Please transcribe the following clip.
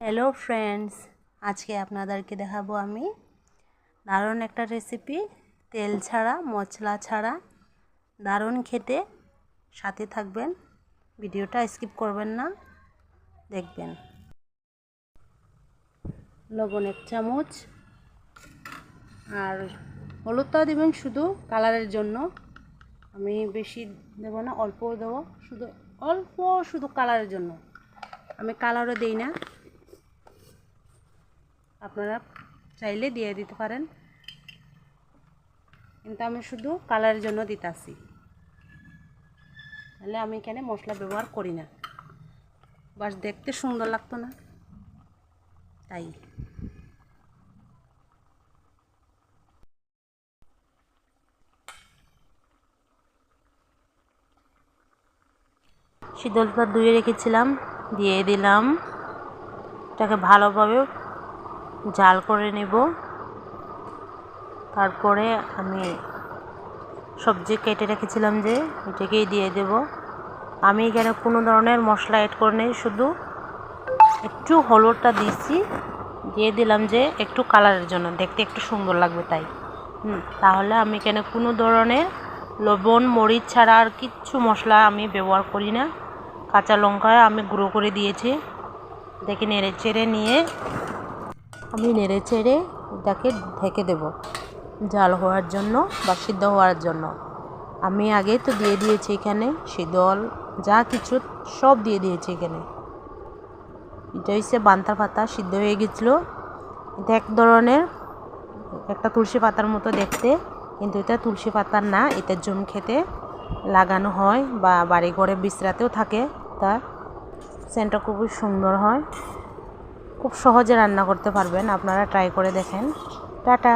Hello friends আজকে আপনাদেরকে দেখাবো আমি দারুণ একটা রেসিপি তেল ছাড়া, মশলা ছাড়া, দারুণ খেতে। সাথে থাকবেন, ভিডিওটা স্কিপ করবেন না, দেখবেন। লবণ এক চামচ আর হলুদটা দেবেন শুধু কালারের জন্য। আমি বেশি দেবো না অল্প দেবো, শুধু অল্প শুধু কালারের জন্য। আমি কালারও দিই না। আপনারা চাইলে দিয়ে দিতে পারেন। কিন্তু আমি শুধু কালারের জন্য দিতাছি। তাহলে আমি এখানে মশলা ব্যবহার করি না। বাস দেখতে সুন্দর লাগতো না। তাই। শীতলটা ধুয়ে রেখেছিলাম, দিয়ে দিলাম। এটাকে ভালোভাবে জাল করে নেব। তারপরে আমি সবজি কেটে রেখেছিলাম যে এটাকেই দিয়ে দেব। আমি এখানে কোনো ধরনের মশলা অ্যাড করে নেই, শুধু একটু হলুদটা দিচ্ছি দিয়ে দিলাম যে একটু কালারের জন্য, দেখতে একটু সুন্দর লাগবে তাই। তাহলে আমি এখানে কোনো ধরনের লবণ, মরিচ ছাড়া আর কিচ্ছু মশলা আমি ব্যবহার করি না। কাঁচা লঙ্কা আমি গুঁড়ো করে দিয়েছি। দেখে নেড়ে চেড়ে নিয়ে আমি নেড়ে চেড়ে এটাকে ঢেকে দেব জাল হওয়ার জন্য বা সিদ্ধ হওয়ার জন্য। আমি আগে তো দিয়ে দিয়েছি এখানে শীতল যা কিছু সব দিয়ে দিয়েছি এখানে। এটা হচ্ছে বান্তার পাতা, সিদ্ধ হয়ে গেছিল। এটা এক ধরনের, একটা তুলসী পাতার মতো দেখতে, কিন্তু এটা তুলসী পাতার না, এটা জম খেতে লাগানো হয় বা বাড়ি ঘরে বিশ্রাতেও থাকে তা সেন্টটা খুবই সুন্দর হয়। খুব সহজে রান্না করতে পারবেন। আপনারা ট্রাই করে দেখেন। টাটা!